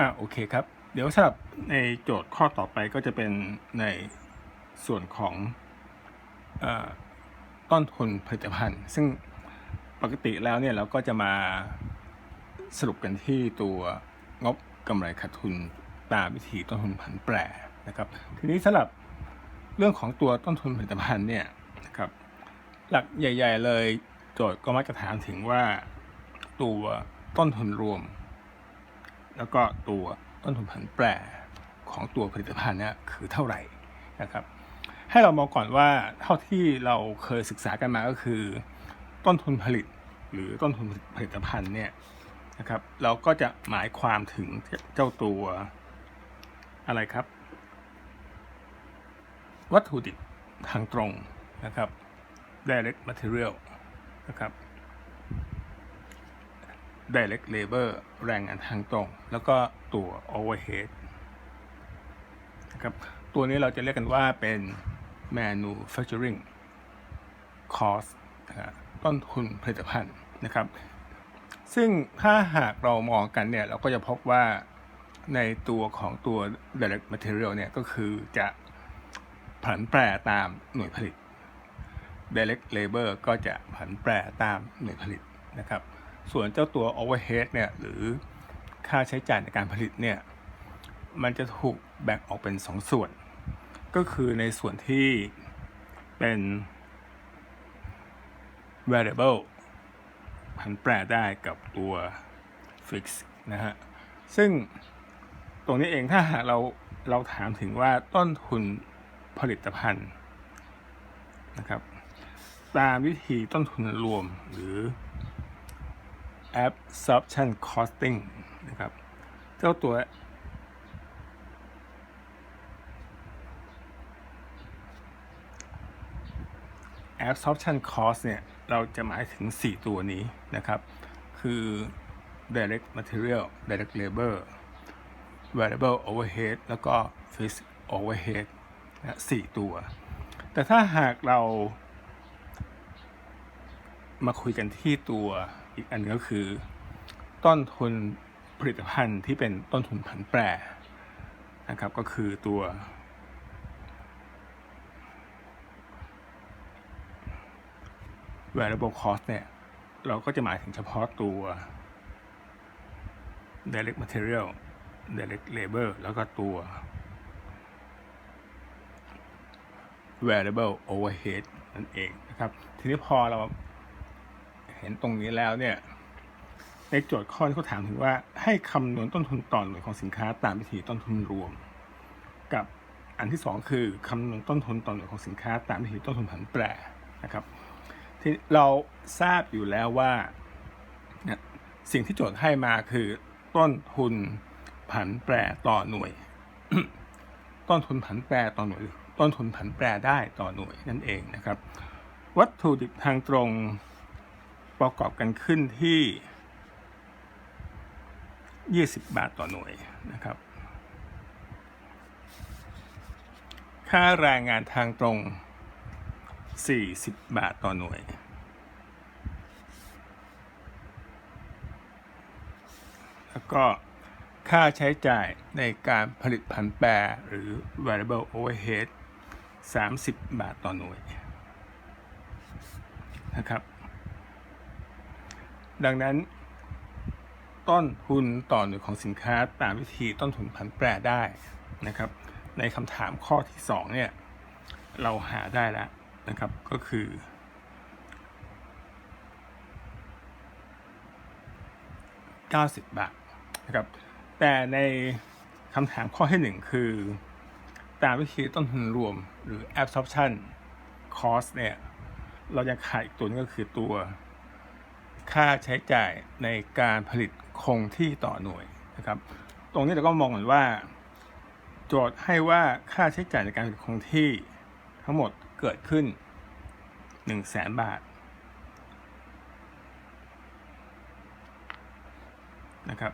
อะโอเคครับ เดี๋ยวสำหรับในโจทย์ข้อต่อไปก็จะเป็นในส่วนของอต้นทุนผลิตภัณฑ์ ซึ่งปกติแล้วเนี่ยเราก็จะมาสรุปกันที่ตัวงบกำไรขาดทุนตามวิธีต้นทุนผันแปรนะครับ ทีนี้สำหรับเรื่องของตัวต้นทุนผลิตภัณฑ์เนี่ยนะครับหลักใหญ่ ๆ เลยโจทย์ก็มักจะถามถึงว่าตัวต้นทุนรวม แล้วก็ตัวต้นทุนผันแปรของตัวผลิตภัณฑ์เนี่ยคือเท่าไหร่นะครับ ให้เรามองก่อนว่าเท่าที่เราเคยศึกษากันมาก็คือ ต้นทุนผลิตหรือต้นทุนผลิตภัณฑ์เนี่ยนะครับ เราก็จะหมายความถึงเจ้าตัวอะไรครับ วัตถุดิบทางตรงนะครับ direct material นะครับ direct labor แรงงานทางตรง แล้วก็ตัว overhead นะครับตัวนี้เราจะเรียกกันว่าเป็น manufacturing cost ต้นทุนผลิตภัณฑ์นะครับ ซึ่งถ้าหากเรามองกันเนี่ย เราก็จะพบว่าในตัวของตัว direct material เนี่ย ก็คือจะผันแปรตามหน่วยผลิต direct labor ก็จะผันแปรตามหน่วยผลิตนะครับ ส่วนเจ้าตัว overhead เนี่ยหรือค่าใช้จ่ายในการผลิตเนี่ยมันจะถูกแบ่งออกเป็น2ส่วน ก็คือในส่วนที่เป็น variable ผันแปรได้กับตัว fix นะฮะ ซึ่งตรงนี้เองถ้าหากเราเราถามถึงว่าต้นทุนผลิตภัณฑ์นะครับ ตามวิธีต้นทุนรวมหรือ absorption costing นะครับ เจ้าตัว absorption cost เนี่ย เราจะหมายถึง 4 ตัวนี้นะครับ คือ direct material direct labor variable overhead แล้วก็ fixed overhead นะสี่ตัว แต่ถ้าหากเรา มาคุยกันที่ตัวอีกอันหนึงก็คือ ต้นทุนผลิตภัณฑ์ที่เป็นต้นทุนผันแปรนะครับก็คือตัว variable cost เนี่ย เราก็จะหมายถึงเฉพาะตัว direct material direct labor แล้วก็ตัว variable overhead นั่นเองนะครับ ทีนี้พอเรา เห็นตรงนี้แล้วเนี่ย ในโจทย์ข้อนี้เขาถามถึงว่าให้คำนวณต้นทุนต่อหน่วยของสินค้าตามวิธีต้นทุนรวม กับอันที่สองคือคำนวณต้นทุนต่อหน่วยของสินค้าตามวิธีต้นทุนผันแปรนะครับ ที่เราทราบอยู่แล้วว่าเนี่ยสิ่งที่โจทย์ให้มาคือต้นทุนผันแปรต่อหน่วย ต้นทุนผันแปรต่อหน่วย ต้นทุนผันแปรได้ต่อหน่วยนั่นเองนะครับ วัตถุดิบทางตรง ประกอบกันขึ้นที่ 20 บาทต่อหน่วยนะครับ ค่าแรงงานทางตรง 40 บาทต่อหน่วย แล้วก็ค่าใช้จ่ายในการผลิตผันแปรหรือ variable overhead 30 บาทต่อหน่วยนะครับ ดังนั้น ต้นทุนต่อหน่วยของสินค้าตามวิธีต้นทุนผันแปรได้นะครับ ในคำถามข้อที่2เนี่ยเราหาได้แล้วนะครับก็คือ 90 บาทนะครับแต่ในคำถามข้อที่ 1 คือ ตามวิธีต้นทุนรวมหรือ absorption cost เนี่ย เรายังขาดอีกตัวนึงก็คือตัว ค่าใช้จ่ายในการผลิตคงที่ต่อหน่วยนะครับ ตรงนี้เราก็มองเหมือนว่า โจทย์ให้ว่าค่าใช้จ่ายในการผลิตคงที่ทั้งหมดเกิดขึ้น1 0 0 0 0แสนบาทนะครับ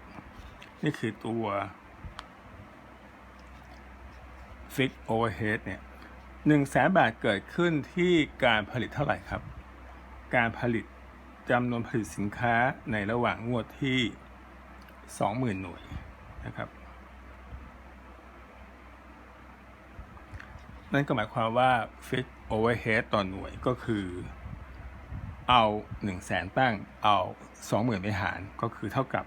นี่คือตัว fix overhead เนี่ยหนึ่งแสนบาทเกิดขึ้นที่การผลิตเท่าไหร่ครับ การผลิต จำนวนผลิตสินค้าในระหว่างงวดที่ 20,000 หน่วยนะครับ นั่นก็หมายความว่า fixed overhead ต่อหน่วยก็คือ เอา 1 0 0 0 0แสนตั้งเอา 20,000 ไปหารก็คือเท่ากับ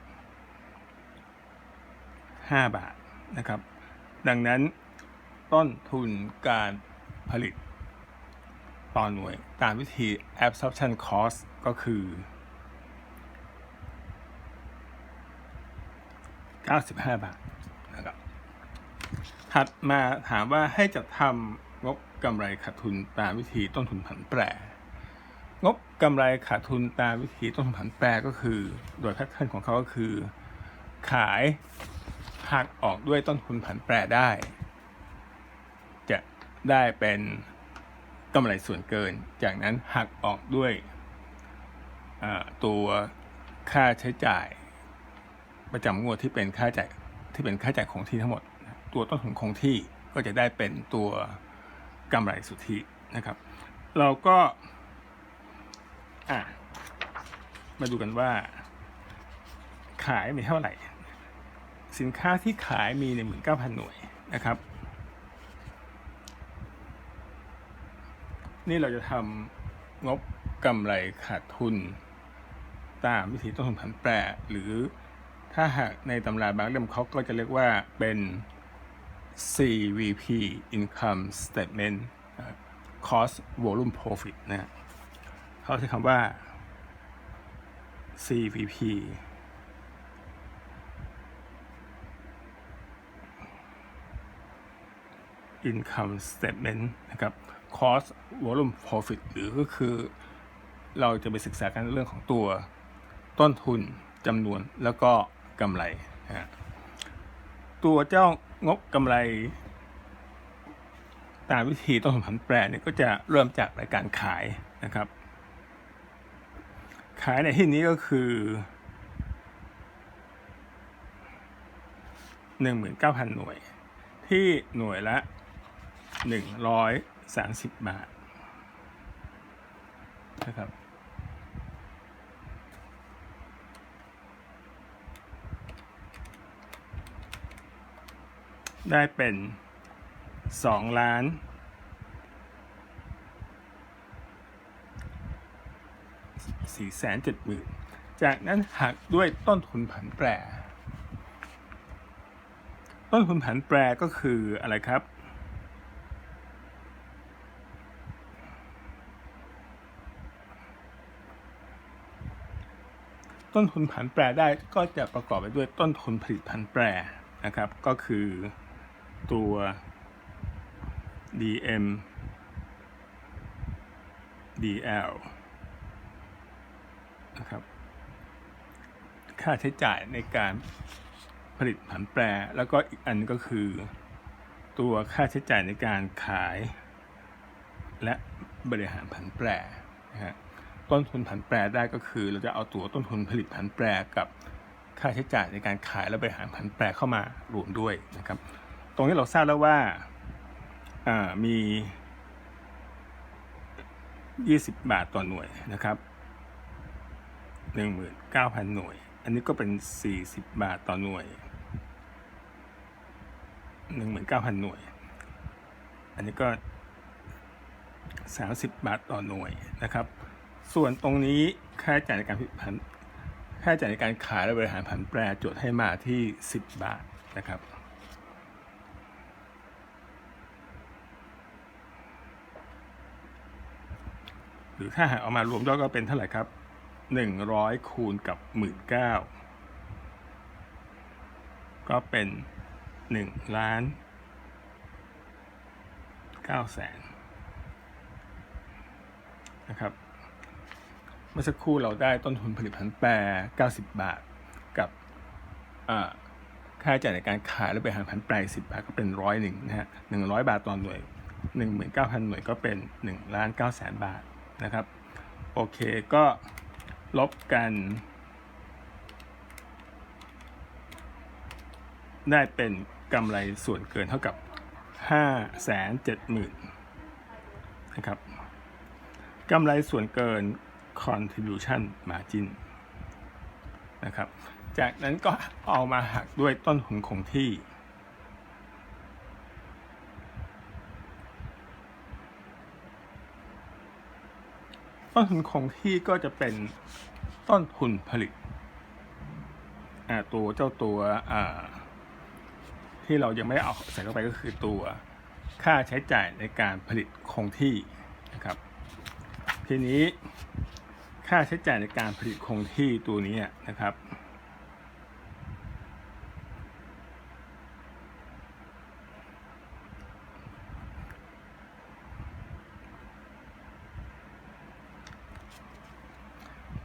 5 บาทนะครับ ดังนั้นต้นทุนการผลิต ต่อหน่วยตามวิธี absorption cost ก็คือ 95 บาทนะครับถัดมาถามว่าให้จัดทำงบกำไรขาดทุนตามวิธีต้นทุนผันแปร งบกำไรขาดทุนตามวิธีต้นทุนผันแปรก็คือ โดยแพทเทิร์นของเขาก็คือ ขายหักออกด้วยต้นทุนผันแปรได้ จะได้เป็น กำไรส่วนเกิน จากนั้นหักออกด้วยตัวค่าใช้จ่าย ประจำงวดที่เป็นค่าจ่ายที่เป็นค่าจ่ายคงที่ทั้งหมด ตัวต้นทุนคงที่ก็จะได้เป็นตัวกำไรสุทธินะครับ เราก็มาดูกันว่า ขายมีเท่าไหร่ สินค้าที่ขายมี19,000หน่วยนะครับ นี่เราจะทำงบกำไรขาดทุน ตามวิธีต้นทุนผันแปรหรือถ้าหากในตำราบางเล่มเขาก็จะเรียกว่าเป็น CVP Income Statement Cost Volume Profit นะเขาใช้คำว่า CVP Income Statement นะครับ Cost Volume Profit หรือก็คือเราจะไปศึกษากันเรื่องของตัวต้นทุนจำนวนแล้วก็กำไรนะตัวเจ้างบกำไร ตามวิธีต้นทุนผันแปรเนี่ยก็จะเริ่มจากรายการขายนะครับ ขายในที่นี้ก็คือ19,000หน่วย ที่หน่วยละ 130บาทนะครับได้เป็นสองล้านสี่แสนเจ็ดหมื่นจากนั้นหักด้วยต้นทุนผันแปร ต้นทุนผันแปรก็คืออะไรครับ ต้นทุนผันแปรได้ก็จะประกอบไปด้วยต้นทุนผลิตผันแปรนะครับ ก็คือตัว DM DL นะครับ ค่าใช้จ่ายในการผลิตผันแปร แล้วก็อีกอันก็คือ ตัวค่าใช้จ่ายในการขาย และบริหารผันแปรนะฮะ ต้นทุนผันแปรได้ก็คือ เราจะเอาตัวต้นทุนผลิตผันแปรกับค่าใช้จ่ายในการขายและบริหารผันแปรเข้ามารวมด้วยนะครับ ตรงนี้เราทราบแล้วว่าามี 20 บาทต่อหน่วยนะครับ 19,000 หน่วย อันนี้ก็เป็น 40 บาทต่อหน่วย 19,000 หน่วย อันนี้ก็ 30 บาทต่อหน่วยนะครับ ส่วนตรงนี้ค่าใช้จ่ายในการผลิตผันค่าใช้จ่ายในการขายและบริหารผันแปรโจทย์ให้มาที่ 10 บาทนะครับ หรือถ้าหากเอามารวมยอดก็เป็นเท่าไหร่ครับ 100 คูณกับ 19 ก็เป็น 1 ล้าน9แสนนะครับ เมื่อสักครู่เราได้ต้นทุนผลิตภัณฑ์แปร 90 บาท กับค่าใช้จ่ายในการขายและบริหารผันแปร10 บาทก็เป็นร้อยหนึ่งนะฮะ100บาทต่อหน่วย 19,000 หน่วยก็เป็น1ล้าน9แสนบาทนะครับ โอเคก็ลบกัน ได้เป็นกำไรส่วนเกินเท่ากับ 5 7 0 0 0 0นะครับกำไรส่วนเกิน contribution margin นะครับ จากนั้นก็เอามาหักด้วยต้นทุนคงที่ ต้นทุนคงที่ก็จะเป็นต้นทุนผลิตตัวเจ้าตัวที่เรายังไม่ได้เอาใส่เข้าไปก็คือตัวค่าใช้จ่ายในการผลิตคงที่นะครับ ทีนี้ ค่าใช้จ่ายในการผลิตคงที่ตัวนี้นะครับ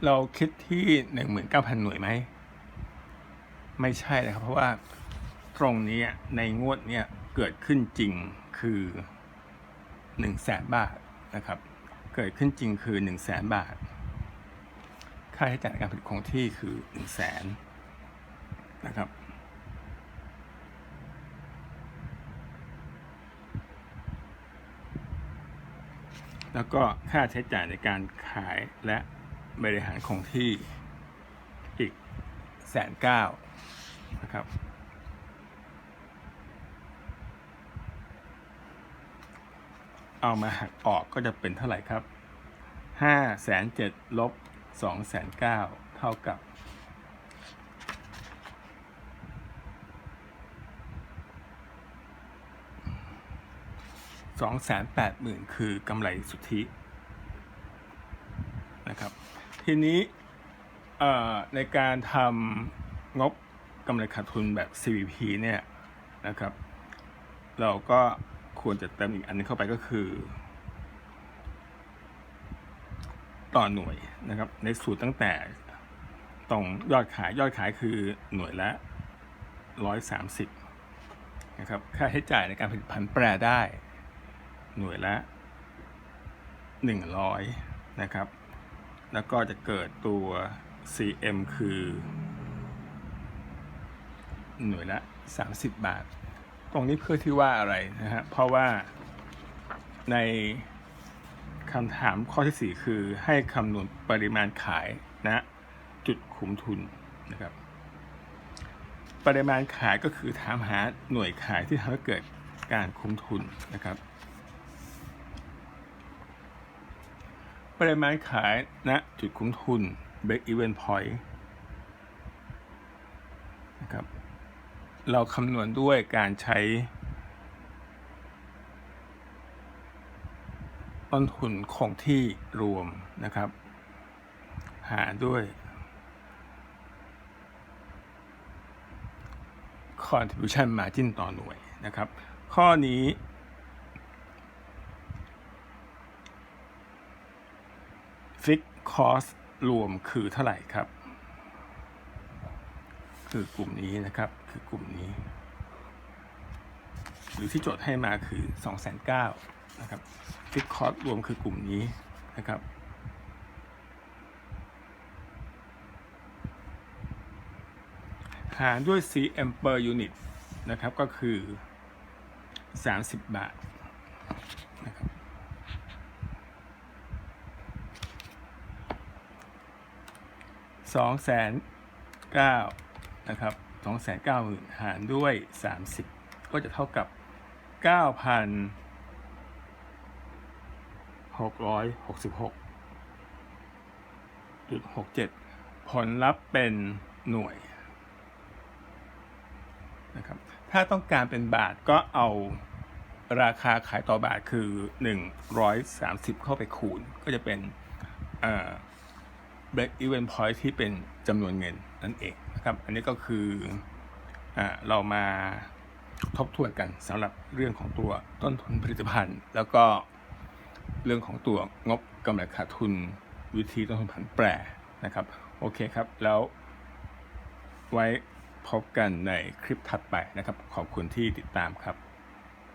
เราคิดที่หนึ่งหมื่นเก้าพันหน่วยไหม ไม่ใช่นะครับ เพราะว่าตรงนี้ในงวดเนี้ยเกิดขึ้นจริงคือหนึ่งแสนบาทนะครับ เกิดขึ้นจริงคือหนึ่งแสนบาท ค่าใช้จ่ายในการผลิตคงที่คือหนึ่งแสนนะครับ แล้วก็ค่าใช้จ่ายในการขายและบริหารคงที่อีกแสนเก้านะครับเอามาหักออกก็จะเป็นเท่าไหร่ครับห้าแสนเจ็ดลบ สองแสนเก้าเท่ากับสองแสนแปดหมื่นคือกำไรสุทธินะครับ ทีนี้ในการทำงบกำไรขาดทุนแบบ CVP เนี่ยนะครับ เราก็ควรจะเติมอีกอันนึงเข้าไปก็คือ ต่อหน่วยนะครับ ในสูตรตั้งแต่ตรงยอดขายยอดขายคือหน่วยละ 130นะครับค่าใช้จ่ายในการผลิตภัณฑ์แปรได้ หน่วยละ 100นะครับ แล้วก็จะเกิดตัว CM คือ หน่วยละ 30 บาท ตรงนี้เพื่อที่ว่าอะไรนะฮะเพราะว่าใน คำถามข้อที่ 4 คือให้คำนวณปริมาณขายณนะจุดคุ้มทุนนะครับ ปริมาณขายก็คือถามหาหน่วยขายที่ทำให้เกิดการคุ้มทุนนะครับ ปริมาณขายณนะจุดคุ้มทุน break even point นะครับ เราคำนวณด้วยการใช้ ต้นทุนคงที่รวมนะครับ หาด้วย contribution margin ต่อหน่วยนะครับ ข้อนี้ฟิกคอสรวมคือเท่าไหร่ครับ คือกลุ่มนี้นะครับ คือกลุ่มนี้ หรือที่โจทย์ให้มาคือ 2 9 0 0 0 นะครับฟิกคอร์สรวมคือกลุ่มนี้นะครับหารด้วย CM per unit นะครับ ก็คือ 30 บาทนะครับสองแสนเก้านะครับสองแสนเก้าหมื่นหารด้วยสามสิบก็จะเท่ากับเก้าพัน หกร้อยหกสิบหกจุดหกเจ็ดผลลัพธ์เป็นหน่วยนะครับถ้าต้องการเป็นบาทก็เอาราคาขายต่อบาทคือ 130 เข้าไปคูณ ก็จะเป็นเอ่อ break even point ที่เป็นจำนวนเงินนั่นเองนะครับ อันนี้ก็คืออเรามาทบทวนกันสำหรับเรื่องของตัวต้นทุนผลิตภัณฑ์ แล้วก็ เรื่องของตัวงบกำไรขาดทุนวิธีต้นทุนผันแปรนะครับ โอเคครับ แล้วไว้พบกันในคลิปถัดไปนะครับ ขอบคุณที่ติดตามครับ